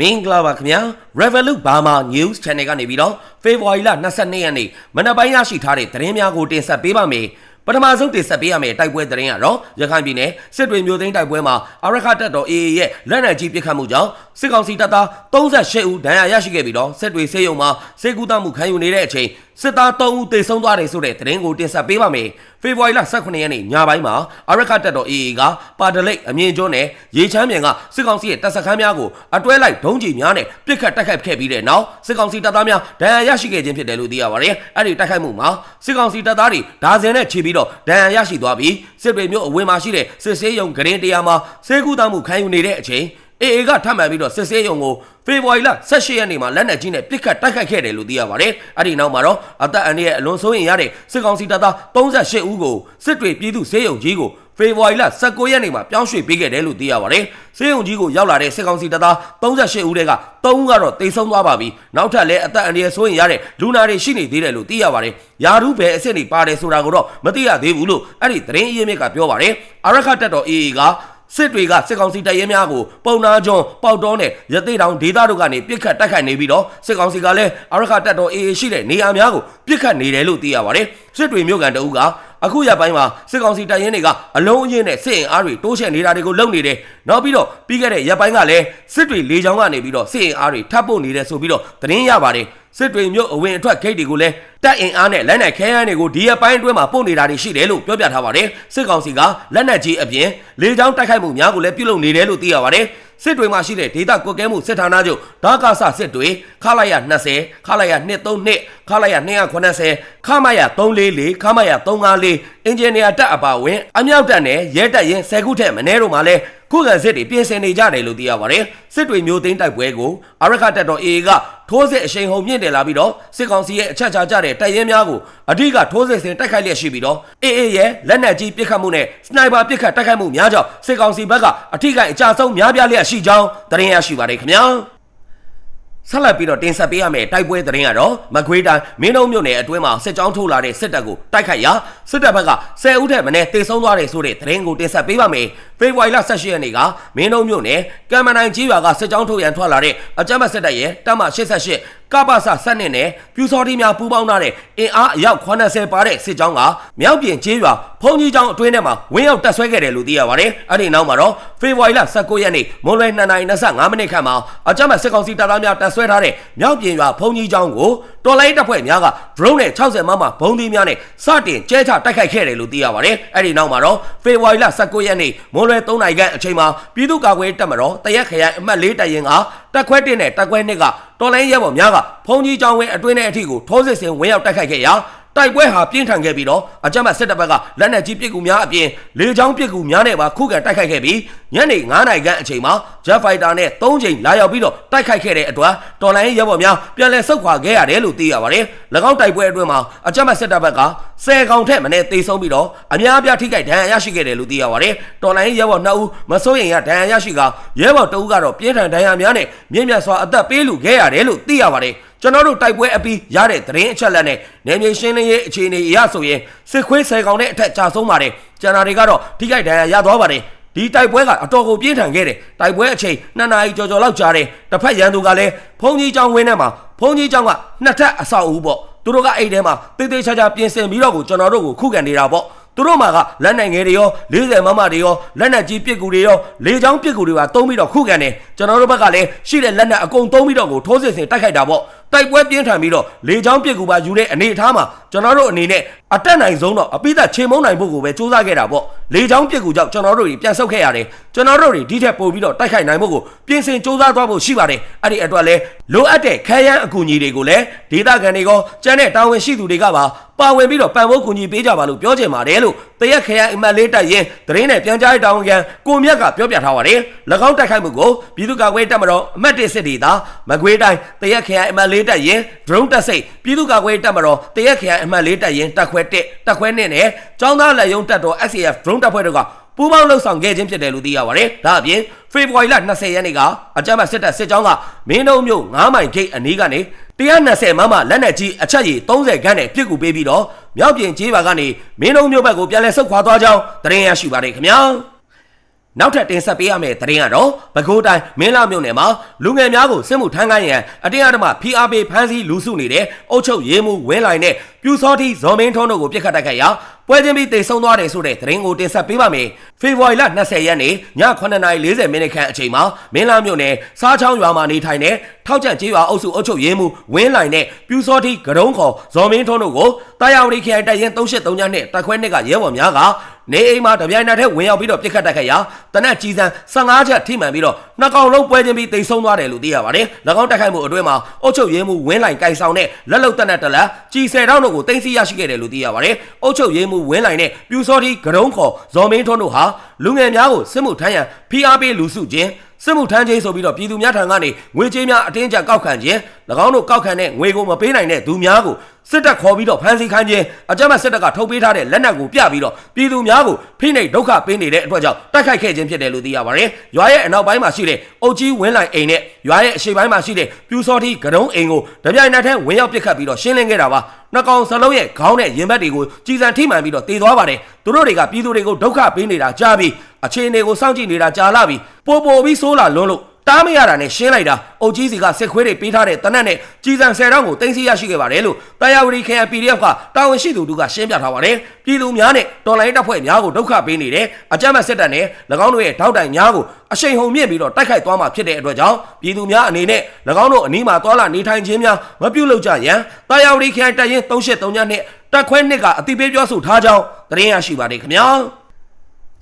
မင်္ဂလာပါခင်ဗျာ Revolut Burma News Channel ကနေပြီးတော့ဖေဖော်ဝါရီလ22ရက်နေ့မနက်ပိုင်းရရှိထားတဲ့သတင်းများကိုတင်ဆက်ပေးပါမယ်ပထမဆုံးတင်ဆက်ပေးရမယ့်တိုက်ပွဲသတင်းကတော့ရခိုင်ပြည်နယ်စစ်တွေမျိုးသိန်းတိုက်ပွဲမှာအရခတ်တပ်တော် AA ရဲ့လက်နက်ကြီးပစ်ခတ်မှုကြောင့် စစ်ကောင်စီတပ်သား38ဦးဒဏ်ရာရရှိခဲ့ပြီးတော့စစ်တွေစေယုံမှာစေကူတမှုခံယူနေတဲ့အချိန်စစ်သား3ဦးသေဆုံးသွားတယ်ဆိုတဲ့သတင်းကိုတင်ဆက်ပေးပါမယ်ဖေဖော်ဝါရီလ18ရက်နေ့ညပိုင်းမှာအရခတ်တပ်တော် AA ကပါဒလိတ်အမြင့်ကျွန်းနဲ့ရေချမ်းမြေကစစ်ကောင်စီရဲ့တပ်စခန်းများကိုအတွဲလိုက်ဒုံးကျည်များနဲ့ပစ်ခတ်တိုက်ခိုက်ခဲ့ပြီးတဲ့နောက်စစ်ကောင်စီတပ်သားများဒဏ်ရာရရှိခဲ့ခြင်းဖြစ်တယ်လို့သိရပါတယ်အဲ့ဒီတိုက်ခိုက်မှုမှာစစ်ကောင်စီတပ်သားတွေဒါဇင်နဲ့ခြေပြီးတော့ဒဏ်ရာရရှိသွားပြီးစစ်တွေမျိုးအဝင်းမှာရှိတဲ့စစ်ဆေးရုံဂရင်တရားမှာစေကူတမှုခံယူနေတဲ့အချိန် အေအေကထပ်မံပြီးတော့စစ်ဆေးရုံကိုဖေဖော်ဝါရီလ18ရက်နေ့မှာလက်နက်ကြီးနဲ့ပစ်ခတ်တိုက်ခိုက်ခဲ့တယ်လို့သိရပါတယ်။အဲ့ဒီနောက်မှာတော့အသက်အန္တရာယ်အလွန်စိုးရိမ်ရတဲ့စစ်ကောင်စီတပ်သား38ဦးကိုစစ်တွေပြည်သူစေယုံကြီးကိုဖေဖော်ဝါရီလ19ရက်နေ့မှာပြောင်းရွှေ့ပေးခဲ့တယ်လို့သိရပါတယ်။စေယုံကြီးကိုရောက်လာတဲ့စစ်ကောင်စီတပ်သား38ဦးတဲက3ဦးကတော့တိတ်ဆုံးသွားပါပြီ။နောက်ထပ်လည်းအသက်အန္တရာယ်စိုးရိမ်ရတဲ့လူနာတွေရှိနေသေးတယ်လို့သိရပါတယ်။ယာရုဘယ်အစ်စ်တွေပါတယ်ဆိုတာကိုတော့မသိရသေးဘူးလို့အဲ့ဒီသတင်းအရင်းမြစ်ကပြောပါတယ်။အရခတ်တပ်တော် AA က စစ်တွေကစစ်ကောင်စီတပ်ရဲများကိုပုံနာကျွန်းပေါက်တော်နဲ့ရသေးတောင်ဒေသတို့ကနေပြစ်ခတ်တိုက်ခိုက်နေပြီးတော့စစ်ကောင်စီကလည်းအရခတပ်တော်အေအေရှိတဲ့နေရာများကိုပြစ်ခတ်နေတယ်လို့သိရပါတယ်စစ်တွေမြို့ကန်တအုပ်က အခုရပိုင်းမှာစစ်ကောင်စီတပ်ရင်းတွေကအလုံးအင်းနဲ့စစ်အင်အားတွေတိုးချဲ့နေတာတွေကိုလုပ်နေတယ်နောက်ပြီးတော့ပြီးခဲ့တဲ့ရပိုင်းကလည်းစစ်တွေလေကြောင်းကနေပြီးတော့စစ်အင်အားတွေထပ်ပို့နေတယ်ဆိုပြီးတော့သတင်းရပါတယ်စစ်တွေမြို့အဝင်အထွက်ဂိတ်တွေကိုလည်းတပ်အင်အားနဲ့လက်နက်ခဲယမ်းတွေကိုဒီရက်ပိုင်းအတွင်းမှာပို့နေတာတွေရှိတယ်လို့ပြောပြထားပါတယ်စစ်ကောင်စီကလက်နက်ကြီးအပြင်လေကြောင်းတိုက်ခိုက်မှုများကိုလည်းပြုလုပ်နေတယ်လို့သိရပါတယ် စစ်တွေမှာရှိတဲ့ဒေသကွက်ကဲမှုစစ်ဌာနချုပ်ဒါကာဆစစ်တွေခလာရ20ခလာရ232ခလာရ290ခမရ344ခမရ354အင်ဂျင်နီယာတပ်အပါဝင်အမြောက်တပ်နဲ့ရဲတပ်ရင်10ခုထက်မနည်းတော့မှလည်း ခုခံစစ်တွေပြင်ဆင်နေကြတယ်လို့သိရပါတယ်စစ်တွေမျိုးသိန်းတိုက်ပွဲကိုအရခတပ်တော် AA ကထိုးစစ်အရှိန်ဟုန်မြင့်တယ်လာပြီးတော့စစ်ကောင်စီရဲ့အချက်ချကြတဲ့တပ်ရဲများကိုအဓိကထိုးစစ်ဆင်တိုက်ခိုက်လျက်ရှိပြီးတော့ AA ရဲ့လက်နက်ကြီးပစ်ခတ်မှုနဲ့စနိုက်ပါပစ်ခတ်တိုက်ခိုက်မှုများကြောင့်စစ်ကောင်စီဘက်ကအထိကအကြဆုံးများပြားလျက်ရှိကြောင်းသတင်းရရှိပါတယ်ခင်ဗျာ ဆက်လက်ပြီးတော့တင်ဆက်ပေးရမယ့်တိုက်ပွဲသတင်းကတော့မကွေးတိုင်းမင်းတုံးမြို့နယ်အတွင်းမှာစစ်ကြောင်းထိုးလာတဲ့စစ်တပ်ကိုတိုက်ခိုက်ရာစစ်တပ်ဘက်က10ဦးထက်မနည်းတေဆုံးသွားတယ်ဆိုတဲ့သတင်းကိုတင်ဆက်ပေးပါမယ်။ဖေဖော်ဝါရီလ18ရက်နေ့ကမင်းတုံးမြို့နယ်ကံမနိုင်ကြီးရွာကစစ်ကြောင်းထိုးရန်ထွက်လာတဲ့အကြမ်းဖက်စစ်တပ်ရဲ့တပ်မ88ကပ္ပစစနစ်နဲ့ပြူစော်တီများပူးပေါင်းထားတဲ့အင်အားအယောက်80ပါတဲ့စစ်ကြောင်းကမြောက်ပြင်ကြီးရွာဖုန်ကြီးကျောင်းအတွင်းထဲမှာဝင်းရောက်တက်ဆွဲခဲ့တယ်လို့သိရပါတယ်။အဲ့ဒီနောက်မှာတော့ဖေဖော်ဝါရီလ19ရက်နေ့မွန်လွယ်2:25မိနစ်ခန့်မှာအကြမ်းဖက်စစ်ကောင်စီတပ်သားများတက်ဆွဲထားတဲ့မြောက်ပြင်ရွာဖုန်ကြီးကျောင်းကိုတော်လိုင်းတပ်ဖွဲ့များက drone နဲ့60မမဘုံသီးများနဲ့စတင်ကျဲချတိုက်ခိုက်ခဲ့တယ်လို့သိရပါတယ်။အဲ့ဒီနောက်မှာတော့ဖေဖော်ဝါရီလ19ရက်နေ့မွန်လွယ်3နိုင်ခန့်အချိန်မှာပြည်သူ့ကာကွယ်တပ်မတော်တရက်ခရိုင်အမှတ်၄တပ်ရင်းကတက်ခွဲ1နဲ့တက်ခွဲ2ကတော်လိုင်းရဲဘော်များကဖုန်ကြီးကျောင်းဝင်းအတွင်းထဲအထိကိုထိုးစစ်ဆင်ဝင်ရောက်တိုက်ခိုက်ခဲ့ရာ တိုက်ပွဲဟာပြင်းထန်ခဲ့ပြီးတော့အကြမ်းဖက်စစ်တပ်ဘက်ကလက်နက်ကြီးပစ်ကူများအပြင်လေကြောင်းပစ်ကူများနဲ့ပါခုခံတိုက်ခိုက်ခဲ့ပြီးညနေ9နာရီခန့်အချိန်မှာ Jet Fighter နဲ့3ချိန်လာရောက်ပြီးတော့တိုက်ခိုက်ခဲ့တဲ့အတွက်တော်လိုင်းရဲဘော်များပြန်လည်ဆုတ်ခွာခဲ့ရတယ်လို့သိရပါတယ်။၎င်းတိုက်ပွဲအတွင်းမှာအကြမ်းဖက်စစ်တပ်ဘက်က10ကောင်ထက်မနည်းသေဆုံးပြီးတော့အများအပြားထိခိုက်ဒဏ်ရာရရှိခဲ့တယ်လို့သိရပါတယ်။တော်လိုင်းရဲဘော်2ဦးမစိုးရင်ရဒဏ်ရာရရှိကရဲဘော်2ဦးကတော့ပြင်းထန်ဒဏ်ရာများနဲ့မြင့်မြတ်စွာအသက်ပေးလူခဲ့ရတယ်လို့သိရပါတယ်။ ကျွန်တော်တို့တိုက်ပွဲအပြီးရတဲ့သတင်းအချက်အလက်နဲ့နေမြေရှင်းလင်းရေးအခြေအနေအရဆိုရင်စစ်ခွေးဆယ်ကောင်နဲ့အထက်ကြာဆုံးပါတယ်ကျန်တာတွေကတော့ထိခိုက်ဒဏ်ရာရသွားပါတယ်ဒီတိုက်ပွဲကအတော်ကိုပြင်းထန်ခဲ့တယ်တိုက်ပွဲအချိန်2နာရီကျော်ကျော်လောက်ကြာတယ်တစ်ဖက်ရန်သူကလည်းဖုန်ကြီးကျောင်းဝင်းထဲမှာဖုန်ကြီးကျောင်းကနှစ်ထပ်အဆောက်အဦပေါ့သူတို့ကအဲ့ထဲမှာတေးသေးချာချာပြင်ဆင်ပြီးတော့ကိုကျွန်တော်တို့ကိုခုခံနေတာပေါ့သူတို့မှာကလက်နိုင်ငယ်တွေရော40မမတွေရောလက်နက်ကြီးပစ်ကူတွေရောလေချောင်းပစ်ကူတွေပါတုံးပြီးတော့ခုခံတယ်ကျွန်တော်တို့ဘက်ကလည်းရှိတဲ့လက်နက်အကုန်တုံးပြီးတော့ကိုထိုးစစ်ဆင်တိုက်ခိုက်တာပေါ့ တိုက်ပွဲပြင်းထန်ပြီးတော့လေချောင်းပစ်ကူပါယူတဲ့အနေအထားမှာကျွန်တော်တို့အနေနဲ့အတက်နိုင်ဆုံးတော့အပိသက်ချိန်မုံနိုင်ဖို့ကိုပဲစူးစမ်းခဲ့တာပေါ့လေချောင်းပစ်ကူကြောင့်ကျွန်တော်တို့တွေပြန်ဆုတ်ခဲ့ရတယ်ကျွန်တော်တို့တွေဒီထက်ပိုပြီးတော့တိုက်ခိုက်နိုင်ဖို့ကိုပြင်ဆင်စူးစမ်းသွားဖို့ရှိပါတယ်အဲ့ဒီအတွက်လဲလိုအပ်တဲ့ခဲယမ်းအကူအညီတွေကိုလည်းဒေသခံတွေကကျန်းတဲ့တာဝန်ရှိသူတွေကပါပါဝင်ပြီးတော့ပံ့ပိုးကူညီပေးကြပါလို့ပြောချင်ပါတယ်လို့ တရက်ခရိုင်အမတ်လေးတိုက်ရင်သတင်းနဲ့ပြန်ကြားရေးတာဝန်ခံကိုမြတ်ကပြောပြထားပါတယ်၎င်းတိုက်ခိုက်မှုကိုပြည်သူ့ကာကွယ်တပ်မတော်အမတ်တစ်စစ်ဒေသမကွေးတိုင်းတရက်ခရိုင်အမတ်လေးတိုက်ရင် drone တက်စိတ်ပြည်သူ့ကာကွယ်တပ်မတော်တရက်ခရိုင်အမတ်လေးတိုက်ရင်တက်ခွဲ1တက်ခွဲ2နဲ့ចောင်းသားလက်ယုံတပ်တော် SCF drone တပ်ဖွဲ့တို့ကပူးပေါင်းလှုပ်ဆောင်ခဲ့ခြင်းဖြစ်တယ်လို့သိရပါတယ်။ဒါအပြင်ဖေဖော်ဝါရီလ20ရက်နေ့ကအကြမ်းဖက်စစ်တပ်စစ်ကြောင်းကမင်းတုံးမြို့9မိုင်ဂိတ်အနီးကနေ120မမလက်နက်ကြီးအချက်ရည်30ခန်းနဲ့ပြစ်ကူပေးပြီးတော့ မြောက်ပြင်ကျေးပါကနေမင်းတုံးမြို့ဘက်ကိုပြန်လည်ဆုတ်ခွာသွားကြောင်းသတင်းရရှိပါတယ်ခင်ဗျာ။ နောက်ထပ်တင်ဆက်ပေးရမယ့်သတင်းကတော့ပဲခူးတိုင်းမင်းလာမြို့နယ်မှာလူငယ်များကိုစစ်မှုထမ်းခိုင်းရန်အတင်းအဓမ္မဖိအားပေးဖမ်းဆီးလူစုနေတဲ့အုပ်ချုပ်ရေးမှူးဝင်းလိုင်နဲ့ပြူစောတိဇော်မင်းထုံးတို့ကိုပြစ်ခတ်တိုက်ခိုက်ရာပွဲချင်းပြီးတိတ်ဆုံးသွားတယ်ဆိုတဲ့သတင်းကိုတင်ဆက်ပေးပါမယ်။ဖေဖော်ဝါရီလ20ရက်နေ့ည9:40မိနစ်ခန့်အချိန်မှာမင်းလာမြို့နယ်စားချောင်းရွာမှာနေထိုင်တဲ့ထောက်ကျန်ကျေးရွာအုပ်စုအုပ်ချုပ်ရေးမှူးဝင်းလိုင်နဲ့ပြူစောတိကရုံးခေါ်ဇော်မင်းထုံးတို့ကိုတာယာဝတီခရိုင်တပ်ရင်း383ညနဲ့တပ်ခွဲနှစ်ကရဲဘော်များက နေအိမ်မှာတပြိုင်နက်တည်းဝင်ရောက်ပြီးတော့ပြစ်ခတ်တိုက်ခိုက်ရာတနက်ကြီးစံ15ချက်ထိမှန်ပြီးတော့နှစ်ကောင်လုံးပွဲချင်းပြီးတိတ်ဆုံးသွားတယ်လို့သိရပါတယ်။၎င်းတိုက်ခိုက်မှုအတွင်းမှာအုပ်ချုပ်ရေးမှူးဝင်းလိုင်ကိုင်ဆောင်တဲ့လက်လုံတက်နဲ့တလက်ကြီးဆယ်တောင်းတို့ကိုတင်စီရရှိခဲ့တယ်လို့သိရပါတယ်။အုပ်ချုပ်ရေးမှူးဝင်းလိုင်နဲ့ပြူစောတိကရုံးခေါ်ဇော်မင်းထွန်းတို့ဟာလူငယ်များကိုစစ်မှုထမ်းရန်ဖိအားပေးလူစုခြင်း စစ်မှုထမ်းခြင်းဆိုပြီးတော့ပြည်သူများထံကနေငွေကြေးများအတင်းကျပ်ကောက်ခံခြင်း၎င်းတို့ကောက်ခံတဲ့ငွေကိုမပေးနိုင်တဲ့သူများကိုစစ်တပ်ခေါ်ပြီးတော့ဖမ်းဆီးခိုင်းခြင်းအကြမ်းဖက်စစ်တပ်ကထုတ်ပေးထားတဲ့လက်နက်ကိုပြပြီးတော့ပြည်သူများကိုဖိနှိပ်ဒုက္ခပေးနေတဲ့အတွက်ကြောင့်တိုက်ခိုက်ခဲ့ခြင်းဖြစ်တယ်လို့သိရပါတယ်။ရွာရဲ့အနောက်ပိုင်းမှာရှိတဲ့အုတ်ကြီးဝင်းလိုက်အိမ်နဲ့ရွာရဲ့အရှေ့ပိုင်းမှာရှိတဲ့ပြူစောတိကတုံးအိမ်ကိုတပြိုင်နက်တည်းဝင်ရောက်ပစ်ခတ်ပြီးတော့ရှင်းလင်းခဲ့တာပါ။နှကောင်စလုံးရဲ့ခေါင်းနဲ့ရင်ဘတ်တွေကိုကြီးစံထိမှန်ပြီးတော့တေသွားပါတယ်။သူတို့တွေကပြည်သူတွေကိုဒုက္ခပေးနေတာကြားပြီး အခြေအနေကိုစောင့်ကြည့်နေတာကြားလာပြီးပိုပိုပြီးဆိုးလာလွန်းလို့တားမရတာနဲ့ရှင်းလိုက်တာအုတ်ကြီးစီကစစ်ခွေးတွေပေးထားတဲ့တနက်နဲ့ကြီးစံ10တောင်းကိုတင်စီရရှိခဲ့ပါတယ်လို့တာယာဝတီ KNPDF ကတာဝန်ရှိသူတို့ကရှင်းပြထားပါတယ်ပြည်သူများနဲ့တော်လိုင်းတပ်ဖွဲ့များကိုဒုက္ခပေးနေတယ်အကြမ်းဖက်စစ်တပ်နဲ့၎င်းတို့ရဲ့ထောက်တိုင်များကိုအရှိန်ဟုန်မြင့်ပြီးတော့တိုက်ခိုက်သွားမှာဖြစ်တဲ့အတွက်ကြောင့်ပြည်သူများအနေနဲ့၎င်းတို့အနီးမှာသွာလာနေထိုင်ခြင်းများမပြုလုပ်ကြရန်တာယာဝတီ KN တပ်ရင်း383ညနဲ့တပ်ခွဲနှစ်ကအတိပေးပြောဆိုထားကြောင်းသတင်းရရှိပါတယ်ခင်ဗျာ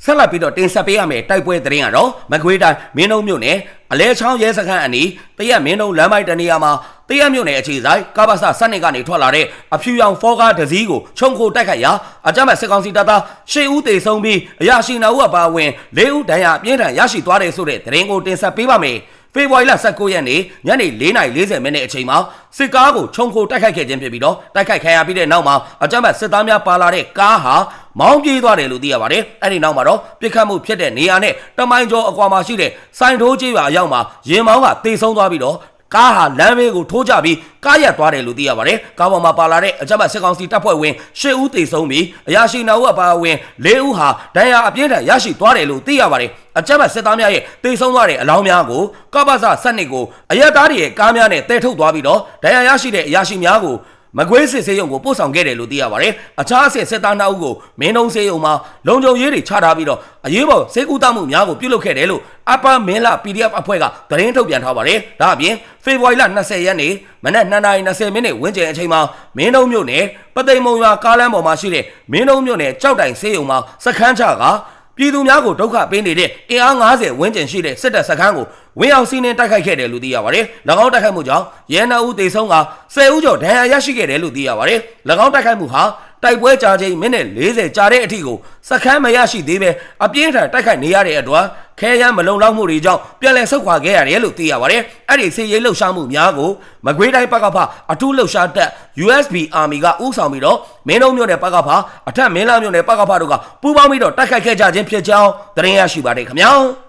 ဆက်လက်ပြီးတော့တင်ဆက်ပေးရမယ့်တိုက်ပွဲသတင်းကတော့မကွေးတိုင်းမင်းတုံမြို့နယ်အလဲချောင်းရဲစခန်းအနီးတရက်မင်းတုံလမ်းမိုက်တနေရာမှာတရက်မြို့နယ်အခြေဆိုင်ကပ္ပစစက်နှစ်ကနေထွက်လာတဲ့အဖြူရောင်ဖောကားဒဇီးကိုခြုံခိုတိုက်ခိုက်ရာအကြမ်းမဲ့စစ်ကောင်စီတပ်သား၈ဦးသေဆုံးပြီးအရာရှိ9ဦးအပါအဝင်၄ဦးဒဏ်ရာအပြင်းထန်ရရှိသွားတယ်ဆိုတဲ့သတင်းကိုတင်ဆက်ပေးပါမယ်။ ဖေဖော်ဝါရီလ19ရက်နေ့ညနေ4:40မိနစ်အချိန်မှာစစ်ကားကိုခြုံခိုတိုက်ခိုက်ခဲ့ခြင်းဖြစ်ပြီးတော့တိုက်ခိုက်ခံရပြီးတဲ့နောက်မှာအကြမ်းဖက်စစ်သားများပါလာတဲ့ကားဟာမောင်းပြေးသွားတယ်လို့သိရပါတယ်။အဲ့ဒီနောက်မှာတော့ပြစ်ခတ်မှုဖြစ်တဲ့နေရာနဲ့တမိုင်းကျော်အကွာမှာရှိတဲ့စိုင်ထိုးကျေးရွာအရောက်မှာရင်မောင်းကတေဆုံးသွားပြီးတော့ ကားဟာလမ်းဘေးကိုထိုးကြပြီးကားရက်သွားတယ်လို့သိရပါတယ်။ကားပေါ်မှာပါလာတဲ့အကြမ်းဖက်စစ်ကောင်စီတပ်ဖွဲ့ဝင်၈ဦးသေဆုံးပြီးအရာရှိ9ဦးအပါအဝင်၄ဦးဟာဒဏ်ရာအပြင်းထန်ရရှိသွားတယ်လို့သိရပါတယ်။အကြမ်းဖက်စစ်သားများရဲ့တေဆုံးသွားတဲ့အလောင်းများကိုကပ္ပစစက်နစ်ကိုအရက်သားတွေရဲ့ကားများနဲ့တဲထုတ်သွားပြီးတော့ဒဏ်ရာရရှိတဲ့အရာရှိများကို မကွေးစစ်စေးရုံကိုပို့ဆောင်ခဲ့တယ်လို့သိရပါတယ်။အခြားအဆင့်စစ်သားနှုတ်ကိုမင်းတုံးစေးရုံမှာလုံခြုံရေးတွေချထားပြီးတော့အရေးပေါ်စေကူတမှုများကိုပြုလုပ်ခဲ့တယ်လို့အပမင်းလာ PDF အဖွဲ့ကသတင်းထုတ်ပြန်ထားပါတယ်။ဒါအပြင်ဖေဖော်ဝါရီလ20ရက်နေ့မနက်2:20မိနစ်ဝန်းကျင်အချိန်မှာမင်းတုံးမြို့နယ်ပသိမ်မုံရွာကားလမ်းပေါ်မှာရှိတဲ့မင်းတုံးမြို့နယ်ကြောက်တိုင်စေးရုံမှာစခန်းချက ပြည်သူများကိုဒုက္ခပေးနေတဲ့အင်အား90ဝန်းကျင်ရှိတဲ့စစ်တပ်စခန်းကိုဝင်းအောင်စီးနှင်းတိုက်ခိုက်ခဲ့တယ်လို့သိရပါတယ်။၎င်းတိုက်ခိုက်မှုကြောင့်ရဲနှဦးသေဆုံးက10ဦးကျော်ဒဏ်ရာရရှိခဲ့တယ်လို့သိရပါတယ်။၎င်းတိုက်ခိုက်မှုဟာတိုက်ပွဲကြာချိန်မိနစ်40ကြာတဲ့အထိကိုစခန်းမရရှိသေးပဲအပြင်းထန်တိုက်ခိုက်နေရတဲ့အတွက် ခဲယမ်းမလုံလောက်မှုတွေကြောင့်ပြန်လည်ဆုတ်ခွာခဲ့ရတယ်လို့သိရပါတယ်။အဲ့ဒီစီရေးလှုပ်ရှားမှုများကိုမကွေးတိုင်းပကဖအထူးလှုပ်ရှားတပ် USB Army ကဥဆောင်ပြီးတော့မင်းတုံးမြို့နယ်ပကဖအထက်မင်းလာမြို့နယ်ပကဖတို့ကပူးပေါင်းပြီးတော့တိုက်ခိုက်ခဲ့ကြခြင်းဖြစ်ကြောင်းသတင်းရရှိပါတယ်ခင်ဗျာ။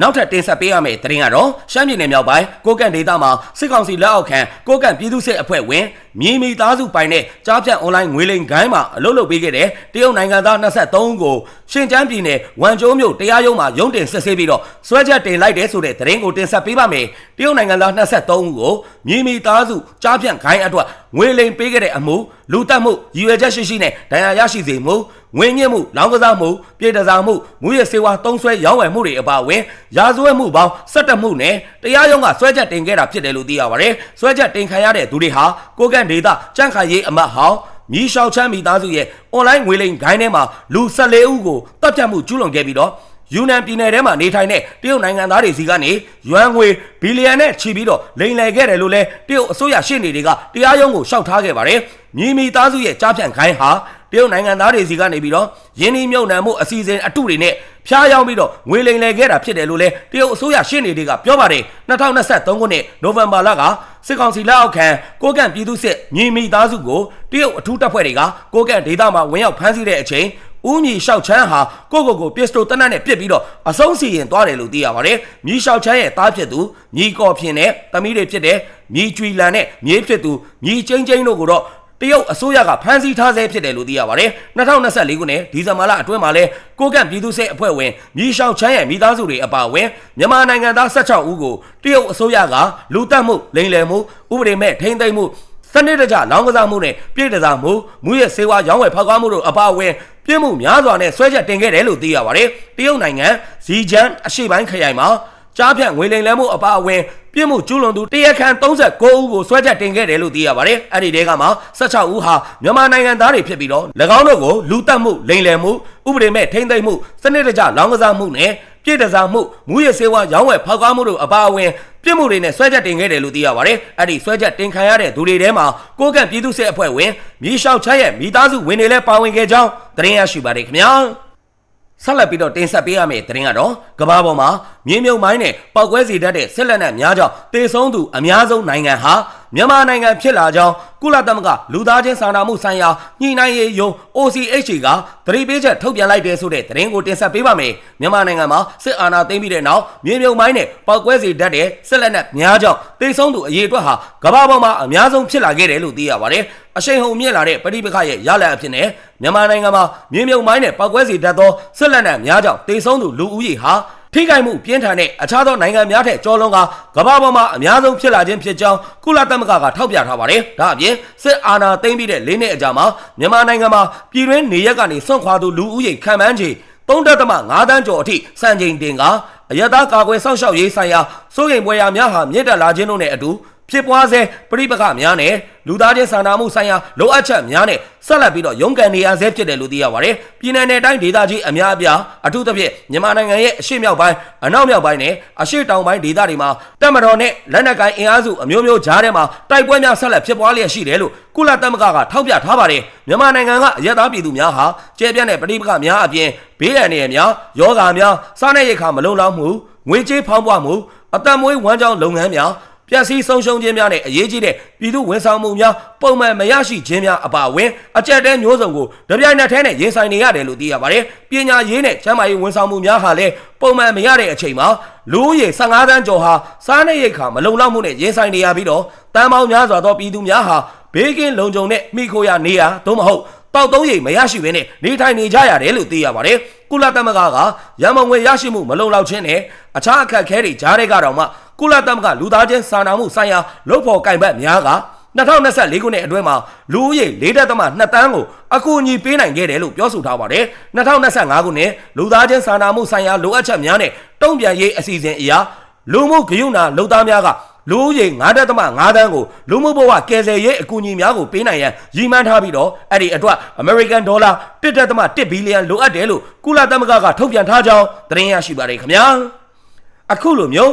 နောက်ထပ်တင်ဆက်ပေးရမယ့်သတင်းကတော့ရှမ်းပြည်နယ်မြောက်ပိုင်းကိုကန့်ဒေသမှာစစ်ကောင်စီလက်အောက်ခံကိုကန့်ပြည်သူ့စစ်အဖွဲ့ဝင်မြေမီသားစုပိုင်တဲ့ကြားဖြတ်အွန်လိုင်းငွေလိမ်ဂိုင်းမှာအလုပ်လုပ်ပေးခဲ့တဲ့တရုတ်နိုင်ငံသား23ဦးကိုရှင်ကျန်းပြည်နယ်ဝမ်ကျိုးမြို့တရားရုံးမှာရုံးတင်စစ်ဆေးပြီးတော့စွဲချက်တင်လိုက်တဲ့ဆိုတဲ့သတင်းကိုတင်ဆက်ပေးပါမယ်တရုတ်နိုင်ငံသား23ဦးကိုမြေမီသားစုကြားဖြတ်ဂိုင်းအတွက် ငွေလိမ်ပေးခဲ့တဲ့အမှုလူတက်မှုရည်ရွယ်ချက်ရှိရှိနဲ့ဒဏ်ရာရရှိစေမှုဝင်းညစ်မှုလောင်းကစားမှုပြည်တစားမှုမူရစေဝါတုံးဆွဲရောင်းဝယ်မှုတွေအပါအဝင်ရာဇဝတ်မှုပေါင်း၁၇မှုနဲ့တရားရုံးကဆွဲချက်တင်ခဲ့တာဖြစ်တယ်လို့သိရပါတယ်။ဆွဲချက်တင်ခံရတဲ့သူတွေဟာကိုကန့်ဒေသကြန့်ခိုင်ရေးအမတ်ဟောင်းမြီးလျှောက်ချမ်းမိသားစုရဲ့အွန်လိုင်းငွေလိမ်ဂိုင်းထဲမှာလူ14ဦးကိုတပ်ဖြတ်မှုကျူးလွန်ခဲ့ပြီးတော့ ယူနန်ပြည်နယ်ထဲမှာနေထိုင်တဲ့တရုတ်နိုင်ငံသားတွေစီကနေယွမ်ငွေဘီလီယံနဲ့ချီပြီးတော့လိမ်လည်ခဲ့တယ်လို့လဲတရုတ်အစိုးရရှေ့နေတွေကတရားရုံးကိုရှောက်ထားခဲ့ပါတယ်။မြီမီသားစုရဲ့ကြားဖြန့်ခိုင်းဟာတရုတ်နိုင်ငံသားတွေစီကနေပြီးတော့ယင်းဒီမြုံနှံမှုအစီအစဉ်အတုတွေနဲ့ဖျားယောင်းပြီးတော့ငွေလိမ်လည်ခဲ့တာဖြစ်တယ်လို့လဲတရုတ်အစိုးရရှေ့နေတွေကပြောပါတယ်2023ခုနှစ်နိုဝင်ဘာလကစစ်ကောင်စီလက်အောက်ခံကိုကန့်ပြည်သူ့စစ်ညီမီသားစုကိုတရုတ်အထူးတပ်ဖွဲ့တွေကကိုကန့်ဒေသမှာဝင်ရောက်ဖမ်းဆီးတဲ့အချိန် ဦးမြီလျှောက်ချမ်းဟာကိုကိုကိုပစ္စတိုတနတ်နဲ့ပစ်ပြီးတော့အဆုံးစီရင်သွားတယ်လို့သိရပါတယ်။မြီလျှောက်ချမ်းရဲ့သားဖြစ်သူမြီကော်ဖြင်နဲ့တမီးတွေဖြစ်တဲ့မြီကျွီလန်နဲ့မြေးဖြစ်သူမြီချင်းချင်းတို့ကိုတော့တရုတ်အစိုးရကဖမ်းဆီးထားဆဲဖြစ်တယ်လို့သိရပါတယ်2024ခုနှစ်ဒီဇင်ဘာလအတွင်းမှာလဲကိုကန့်ပြည်သူ့စစ်အဖွဲ့ဝင်မြေရှောင်ချမ်းရဲ့မိသားစုတွေအပါအဝင်မြန်မာနိုင်ငံသား16ဦးကိုတရုတ်အစိုးရကလူတက်မှုလိမ်လည်မှုဥပဒေမဲ့ထိန်းသိမ်းမှုစနစ်တကျလောင်းကစားမှုနဲ့ပြည်တစားမှုမူရဲ့စေဝါရောင်းဝယ်ဖောက်ကားမှုတို့အပါအဝင် ပြစ်မှုများစွာနဲ့ဆွဲချက်တင်ခဲ့တယ်လို့သိရပါတယ်တရုတ်နိုင်ငံဇီဂျန်အရှေ့ပိုင်းခရိုင်မှာကြားဖြတ်ငွေလိမ်လဲမှုအပါအဝင်ပြစ်မှုကျူးလွန်သူတရားခံ39ဦးကိုဆွဲချက်တင်ခဲ့တယ်လို့သိရပါတယ်။အဲ့ဒီတဲကမှ16ဦးဟာမြန်မာနိုင်ငံသားတွေဖြစ်ပြီးတော့၎င်းတို့ကိုလူတက်မှုလိမ်လည်မှုဥပဒေမဲ့ထိမ့်သိမ်းမှုစနစ်တကျလောင်းကစားမှုနဲ့ ပြည်တစားမှုမူရစေဝါရောင်းဝယ်ဖောက်ကားမှုတို့အပါအဝင်ပြစ်မှုတွေနဲ့ဆွဲချက်တင်ခဲ့တယ်လို့သိရပါတယ်။အဲ့ဒီဆွဲချက်တင်ခံရတဲ့သူတွေထဲမှာကိုကန့်ပြည်သူ့စစ်အဖွဲ့ဝင်မြေရှောက်ချမ်းရဲ့မိသားစုဝင်တွေလည်းပါဝင်ခဲ့ကြောင်းသတင်းရရှိပါတယ်ခင်ဗျာ။ဆက်လက်ပြီးတော့တင်ဆက်ပေးရမယ့်သတင်းကတော့ကမ္ဘာပေါ်မှာမြင်းမြုပ်မိုင်းနဲ့ပောက်ကွဲစီတတ်တဲ့ဆက်လက်နဲ့များကြောင့်တေဆုံးသူအများဆုံးနိုင်ငံဟာမြန်မာနိုင်ငံဖြစ်လာကြောင်းကုလသမဂ္ဂလူသားချင်းစာနာမှုဆိုင်ရာညှိနှိုင်းရေးယုံ OCHA ကသတိပေးချက်ထုတ်ပြန်လိုက်တဲ့ဆိုတဲ့သတင်းကိုတင်ဆက်ပေးပါမယ်မြန်မာနိုင်ငံမှာစစ်အာဏာသိမ်းပြီးတဲ့နောက်မြင်းမြုပ်မိုင်းနဲ့ပောက်ကွဲစီတတ်တဲ့ဆက်လက်နဲ့များကြောင့်တေဆုံးသူအရေအတွက်ဟာကမ္ဘာပေါ်မှာအများဆုံးဖြစ်လာခဲ့တယ်လို့သိရပါတယ်အရှိန်ဟုန်မြင့်လာတဲ့ပဋိပက္ခရဲ့ရလဒ်အဖြစ်နဲ့မြန်မာနိုင်ငံမှာမြင်းမြုပ်မိုင်းနဲ့ပောက်ကွဲစီတတ်သောဆက်လက်နဲ့များကြောင့်တေဆုံးသူလူဦးရေဟာ ထိခိုက်မှုပြင်းထန်တဲ့အခြားသောနိုင်ငံများထက်ကျော်လွန်ကကမ္ဘာပေါ်မှာအများဆုံးဖြစ်လာခြင်းဖြစ်ကြောင်းကုလသမဂ္ဂကထောက်ပြထားပါတယ်။ဒါအပြင်စစ်အာဏာသိမ်းပြီးတဲ့၄နှစ်အကြာမှာမြန်မာနိုင်ငံမှာပြည်တွင်းနေရက်ကနေဆွန့်ခွာသူလူဦးရေခံမှန်းခြေ3.5တန်းကျော်အထိစံချိန်တင်ကအယက်သားကာကွယ်စောင့်ရှောက်ရေးဆိုင်ရာစိုးရိမ်ပွဲရာများဟာမြင့်တက်လာခြင်းတို့နဲ့အတူ ဖြစ်ပွားစေပြိပခများနဲ့လူသားချင်းစာနာမှုဆိုင်ရာလိုအပ်ချက်များနဲ့ဆက်လက်ပြီးတော့ရုန်းကန်နေရဆဲဖြစ်တယ်လို့သိရပါတယ်။ပြည်내နယ်တိုင်းဒေသကြီးအများအပြားအထူးသဖြင့်မြန်မာနိုင်ငံရဲ့အရှေ့မြောက်ပိုင်းအနောက်မြောက်ပိုင်းနဲ့အရှေ့တောင်ပိုင်းဒေသတွေမှာတပ်မတော်နဲ့လက်နက်ကိုင်အင်အားစုအမျိုးမျိုးကြားထဲမှာတိုက်ပွဲများဆက်လက်ဖြစ်ပွားလျက်ရှိတယ်လို့ကုလသမဂ္ဂကထောက်ပြထားပါတယ်။မြန်မာနိုင်ငံကအရက်သားပြည်သူများဟာကျဲပြန့်တဲ့ပြိပခများအပြင်ဘေးရန်တွေများယောဂါများစားနပ်ရိက္ခာမလုံလောက်မှုငွေကြေးဖောင်းပွားမှုအတံမွေးဝမ်းကြောင်းလုပ်ငန်းများ ပျက်စီးဆုံးရှုံးခြင်းများနဲ့အရေးကြီးတဲ့ပြည်သူဝန်ဆောင်မှုများပုံမှန်မရရှိခြင်းများအပါအဝင်အကြက်တဲမျိုးစုံကိုတပြိုင်နက်တည်းနဲ့ရင်ဆိုင်နေရတယ်လို့သိရပါတယ်။ပညာရေးနဲ့ကျန်းမာရေးဝန်ဆောင်မှုများဟာလည်းပုံမှန်မရတဲ့အချိန်မှာလူဦးရေ15တန်းကျော်ဟာစားနပ်ရိက္ခာမလုံလောက်မှုနဲ့ရင်ဆိုင်နေရပြီးတော့တန်ပေါင်းများစွာသောပြည်သူများဟာဘေးကင်းလုံခြုံတဲ့မိခိုရနေရသို့မဟုတ်တောက်သုံးရိပ်မရရှိဘဲနဲ့နေထိုင်နေကြရတယ်လို့သိရပါတယ်။ကုလသမဂ္ဂကရန်မုံငွေရရှိမှုမလုံလောက်ခြင်းနဲ့အခြားအခက်အခဲတွေကြားတဲ့ကတော့မှ ကုလသမဂ္ဂလူသားချင်းစာနာမှုဆိုင်ရာလုပ်ဖော်ကိုင်ဘတ်များက2024ခုနှစ်အတွင်းမှာလူဦးရေ4.2တန်းကိုအကူအညီပေးနိုင်ခဲ့တယ်လို့ပြောဆိုထားပါတယ်2025ခုနှစ်လူသားချင်းစာနာမှုဆိုင်ရာလိုအပ်ချက်များနဲ့တုံ့ပြန်ရေးအစီအစဉ်အရာလူမှုဂရုဏာလုပ်သားများကလူဦးရေ9.5တန်းကိုလူမှုဘဝကယ်ဆယ်ရေးအကူအညီများကိုပေးနိုင်ရန်ရည်မှန်းထားပြီးတော့အဲ့ဒီအတွက် American Dollar 1.1ဘီလီယံလိုအပ်တယ်လို့ကုလသမဂ္ဂကထုတ်ပြန်ထားကြောင်းသတင်းရရှိပါတယ်ခင်ဗျာအခုလိုမျိုး